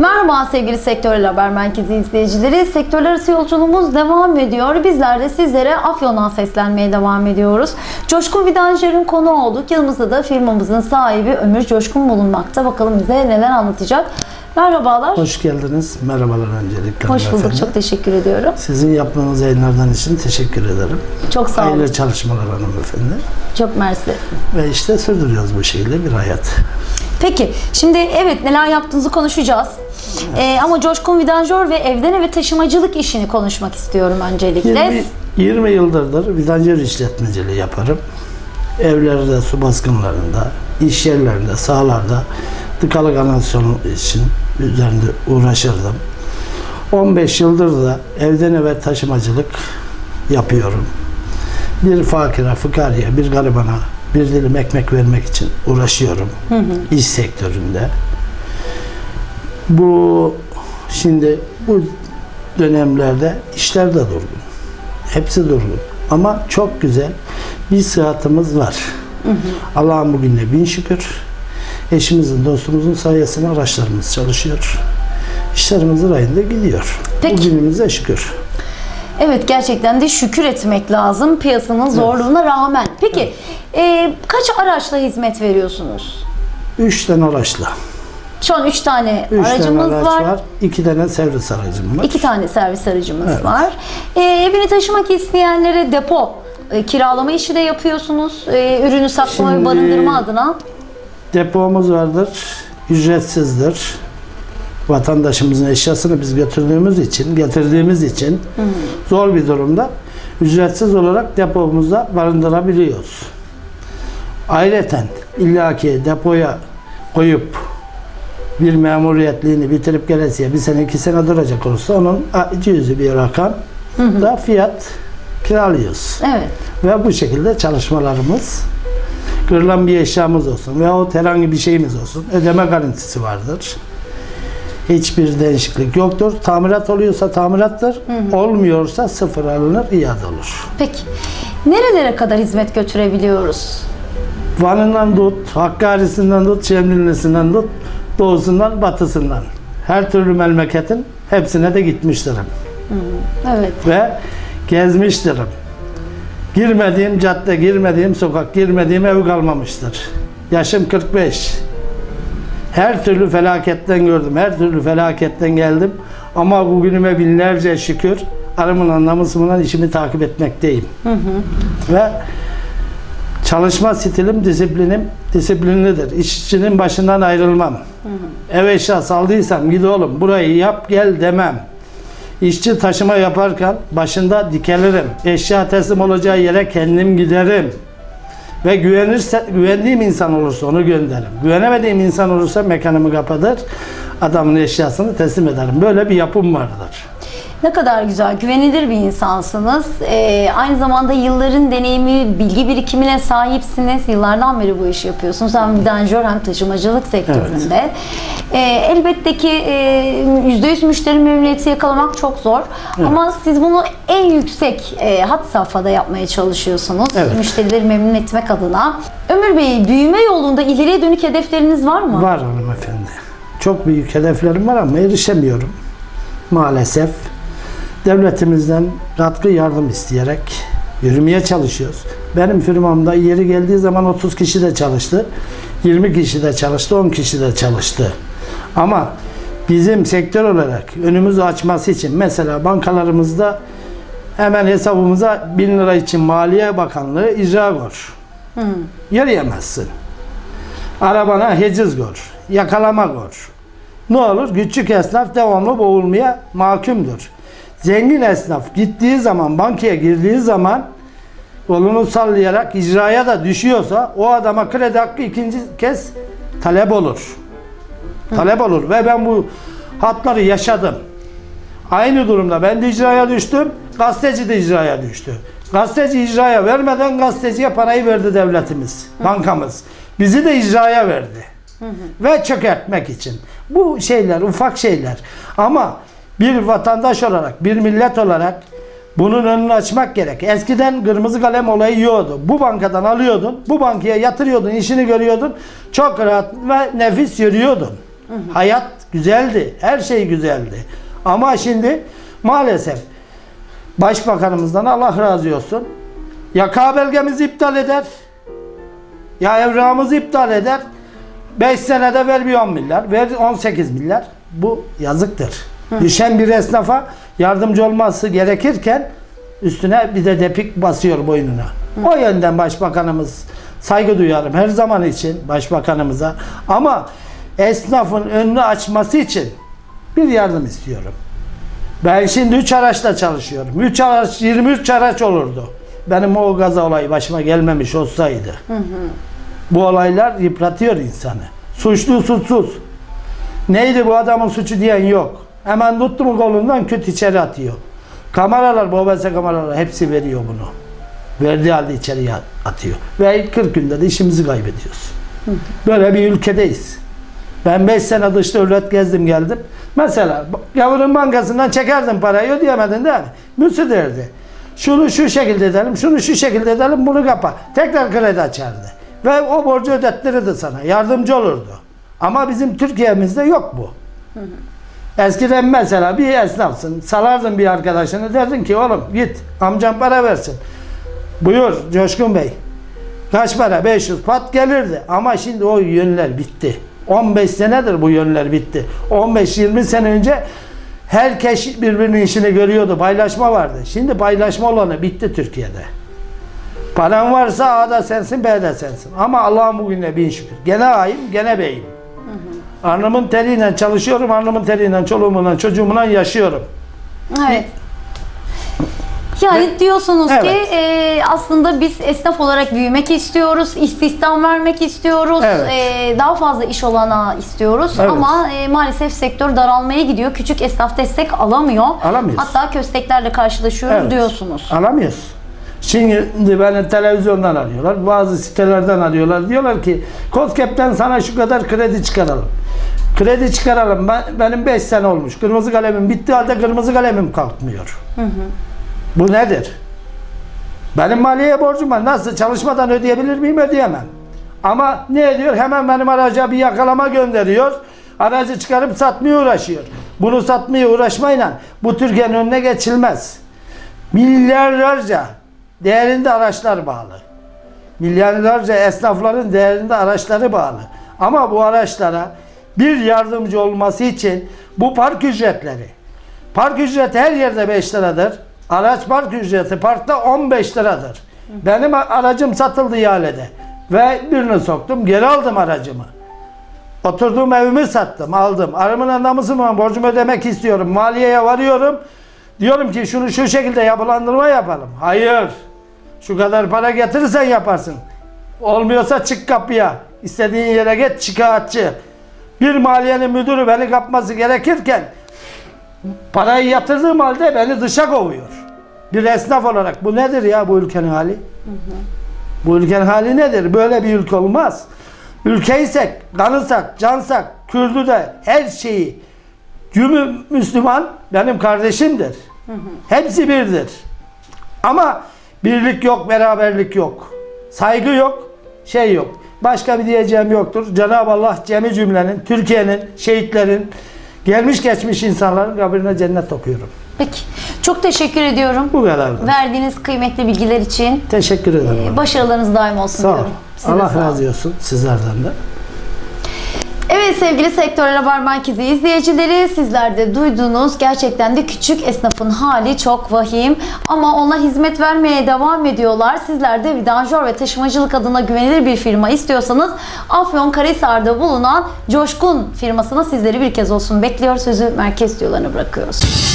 Merhaba sevgili Sektörel Haber Merkezi izleyicileri. Sektörler arası yolculuğumuz devam ediyor. Bizler de sizlere Afyon'dan seslenmeye devam ediyoruz. Coşkun Vidanjer'in konu olduk. Yanımızda da firmamızın sahibi Ömür Coşkun bulunmakta. Bakalım bize neler anlatacak. Merhabalar. Hoş geldiniz. Merhabalar öncelikle. Hoş bulduk. hanımefendi. Çok teşekkür ediyorum. Sizin yaptığınız yayınlardan için teşekkür ederim. Çok sağ olun. Hayırlı çalışmalar hanımefendi. Çok mersi. Ve işte sürdürüyoruz bu şekilde bir hayat. Peki şimdi evet neler yaptığınızı konuşacağız. Ee, ama Coşkun Vidanjör ve evden eve taşımacılık işini konuşmak istiyorum öncelikle. 20, 20 yıllardır vidanjör işletmeciliği yaparım. Evlerde, su baskınlarında, iş yerlerinde, sahalarda tıkalı kanalizasyon için üzerinde uğraşırdım. 15 yıldır da evden eve taşımacılık yapıyorum. Bir fakire, fukariye, bir garibana bir dilim ekmek vermek için uğraşıyorum. İş sektöründe. Bu şimdi bu dönemlerde işler de durgun. Hepsi durgun. Ama çok güzel bir sıhhatimiz var. Allah'ın bugüne bin şükür. Eşimizin, dostumuzun sayesinde araçlarımız çalışıyor. İşlerimiz rayında gidiyor. Peki. Bugünümüze şükür. Evet gerçekten de şükür etmek lazım piyasanın zorluğuna rağmen. Peki e, kaç araçla hizmet veriyorsunuz? Üç tane araçla. Şu an 3 tane Üç aracımız tane araç var. var. iki tane servis aracım var. İki tane servis aracımız Evet. var. E, evini taşımak isteyenlere depo e, kiralama işi de yapıyorsunuz. E, ürünü saklama ve Şimdi- barındırma adına. Depomuz vardır. Ücretsizdir. Vatandaşımızın eşyasını biz götürdüğümüz için, getirdiğimiz için zor bir durumda ücretsiz olarak depomuzda barındırabiliyoruz. Ayrıca illaki depoya koyup bir memuriyetliğini bitirip gelesiye bir sene iki sene duracak olursa onun cüzi bir rakam da fiyat kiralıyoruz. Evet. Ve bu şekilde çalışmalarımız kırılan bir eşyamız olsun veyahut herhangi bir şeyimiz olsun ödeme garantisi vardır. Hiçbir değişiklik yoktur. Tamirat oluyorsa tamirattır. Olmuyorsa sıfır alınır, iade olur. Peki nerelere kadar hizmet götürebiliyoruz? Van'ından tut, Hakkari'sinden tut, Şemdinli'sinden tut, doğusundan, batısından. Her türlü memleketin hepsine de gitmiştirim. Evet. ve gezmiştirim. Girmediğim cadde, girmediğim sokak, girmediğim ev kalmamıştır. Yaşım 45. Her türlü felaketten gördüm, her türlü felaketten geldim. Ama bugünüme binlerce şükür arımın anlamısından işimi takip etmekteyim. Ve çalışma stilim, disiplinim disiplinlidir. İşçinin başından ayrılmam. Ev eşya saldıysam gid oğlum burayı yap gel demem. İşçi taşıma yaparken başında dikelirim. Eşya teslim olacağı yere kendim giderim. Ve güvenirse, güvendiğim insan olursa onu gönderirim. Güvenemediğim insan olursa mekanımı kapatır. Adamın eşyasını teslim ederim. Böyle bir yapım vardır. Ne kadar güzel, güvenilir bir insansınız. Ee, aynı zamanda yılların deneyimi, bilgi birikimine sahipsiniz. Yıllardan beri bu işi yapıyorsunuz. Hem vidanjör hem taşımacılık sektöründe. Ee, elbette ki e, %100 müşteri memnuniyeti yakalamak çok zor. Ama siz bunu en yüksek e, hat safhada yapmaya çalışıyorsunuz. Evet. Müşterileri memnun etmek adına. Ömür Bey, büyüme yolunda ileriye dönük hedefleriniz var mı? Var hanımefendi. Çok büyük hedeflerim var ama erişemiyorum. Maalesef. Devletimizden katkı yardım isteyerek yürümeye çalışıyoruz. Benim firmamda yeri geldiği zaman 30 kişi de çalıştı. 20 kişi de çalıştı, 10 kişi de çalıştı. Ama bizim sektör olarak önümüzü açması için mesela bankalarımızda hemen hesabımıza 1000 lira için Maliye Bakanlığı icra gör. Yürüyemezsin. Arabana heciz gör. Yakalama gör. Ne olur? Küçük esnaf devamlı boğulmaya mahkumdur. Zengin esnaf gittiği zaman, bankaya girdiği zaman kolunu sallayarak icraya da düşüyorsa o adama kredi hakkı ikinci kez talep olur. Talep olur ve ben bu hatları yaşadım. Aynı durumda ben de icraya düştüm, gazeteci de icraya düştü. Gazeteci icraya vermeden gazeteciye parayı verdi devletimiz, bankamız. Bizi de icraya verdi. Ve çökertmek için. Bu şeyler, ufak şeyler. Ama bir vatandaş olarak, bir millet olarak Bunun önünü açmak gerek. Eskiden kırmızı kalem olayı yoktu. Bu bankadan alıyordun, bu bankaya yatırıyordun, işini görüyordun. Çok rahat ve nefis yürüyordun. Hayat güzeldi. Her şey güzeldi. Ama şimdi maalesef Başbakanımızdan Allah razı olsun. Ya K belgemizi iptal eder. Ya evrağımızı iptal eder. 5 senede ver bir 10 milyar. Ver 18 milyar. Bu yazıktır. Düşen bir esnafa yardımcı olması gerekirken üstüne bir de depik basıyor boynuna. O yönden başbakanımız saygı duyarım her zaman için başbakanımıza. Ama esnafın önünü açması için bir yardım istiyorum. Ben şimdi 3 araçla çalışıyorum. 3 araç 23 araç olurdu. Benim o gaza olayı başıma gelmemiş olsaydı. Bu olaylar yıpratıyor insanı. Suçlu suçsuz. Neydi bu adamın suçu diyen yok. Hemen tuttu mu kolundan küt içeri atıyor. Kameralar, BOBS kameralar hepsi veriyor bunu. Verdiği halde içeriye atıyor. Ve 40 günde de işimizi kaybediyoruz. Böyle bir ülkedeyiz. Ben 5 sene dış devlet gezdim geldim. Mesela gavurun bankasından çekerdim parayı ödeyemedin değil mi? Müsü derdi. Şunu şu şekilde edelim, şunu şu şekilde edelim, bunu kapa. Tekrar kredi açardı. Ve o borcu ödettirirdi sana. Yardımcı olurdu. Ama bizim Türkiye'mizde yok bu. Eskiden mesela bir esnafsın. Salardın bir arkadaşını derdin ki oğlum git amcam para versin. Buyur Coşkun Bey. Kaç para? 500 pat gelirdi. Ama şimdi o yönler bitti. 15 senedir bu yönler bitti. 15-20 sene önce herkes birbirinin işini görüyordu. Paylaşma vardı. Şimdi paylaşma olanı bitti Türkiye'de. Paran varsa A'da sensin B'de sensin. Ama Allah'ın bugüne bin şükür. Gene A'yım gene B'yim. Alnımın teriyle çalışıyorum. Alnımın teriyle çoluğumla çocuğumla yaşıyorum. Evet. Yani diyorsunuz Evet. ki e, aslında biz esnaf olarak büyümek istiyoruz, istihdam vermek istiyoruz, Evet. e, daha fazla iş olanağı istiyoruz Evet. ama e, maalesef sektör daralmaya gidiyor. Küçük esnaf destek alamıyor. Alamıyoruz. Hatta kösteklerle karşılaşıyoruz Evet. diyorsunuz. Alamıyoruz. Şimdi beni televizyondan arıyorlar. Bazı sitelerden arıyorlar. Diyorlar ki COSGAP'ten sana şu kadar kredi çıkaralım. Kredi çıkaralım. Ben, benim 5 sene olmuş. Kırmızı kalemim bitti halde kırmızı kalemim kalkmıyor. Bu nedir? Benim maliye borcum var. Nasıl? Çalışmadan ödeyebilir miyim? Ödeyemem. Ama ne ediyor? Hemen benim araca bir yakalama gönderiyor. Aracı çıkarıp satmaya uğraşıyor. Bunu satmaya uğraşmayla bu Türkiye'nin önüne geçilmez. Milyarlarca değerinde araçlar bağlı. Milyarlarca esnafların değerinde araçları bağlı. Ama bu araçlara bir yardımcı olması için bu park ücretleri. Park ücreti her yerde 5 liradır. Araç park ücreti parkta 15 liradır. Benim aracım satıldı ihalede. Ve birini soktum. Geri aldım aracımı. Oturduğum evimi sattım, aldım. Arımın anlamısı mı? Borcumu ödemek istiyorum. Maliyeye varıyorum. Diyorum ki şunu şu şekilde yapılandırma yapalım. Hayır. Şu kadar para getirirsen yaparsın. Olmuyorsa çık kapıya. İstediğin yere git şikayetçi. Bir maliyenin müdürü beni kapması gerekirken parayı yatırdığım halde beni dışa kovuyor. Bir esnaf olarak bu nedir ya bu ülkenin hali? Bu ülkenin hali nedir? Böyle bir ülke olmaz. Ülkeysek, kanısak, cansak, Kürdü de her şeyi cümü Müslüman benim kardeşimdir. Hepsi birdir. Ama birlik yok, beraberlik yok. Saygı yok, şey yok. Başka bir diyeceğim yoktur. Cenab-ı Allah cemi cümlenin, Türkiye'nin, şehitlerin, gelmiş geçmiş insanların kabrine cennet okuyorum. Peki. Çok teşekkür ediyorum. Bu kadar. Verdiğiniz kıymetli bilgiler için. Teşekkür ederim. Başarılarınız daim olsun Sağ ol. diyorum. Size Allah sağ razı olsun sizlerden de. Evet sevgili Sektörel Haber Merkezi izleyicileri sizler de duydunuz. Gerçekten de küçük esnafın hali çok vahim. Ama onlar hizmet vermeye devam ediyorlar. Sizler de vidanjör ve taşımacılık adına güvenilir bir firma istiyorsanız Afyonkarahisar'da bulunan Coşkun firmasına sizleri bir kez olsun bekliyor. Sözü merkez stüdyolarına bırakıyoruz.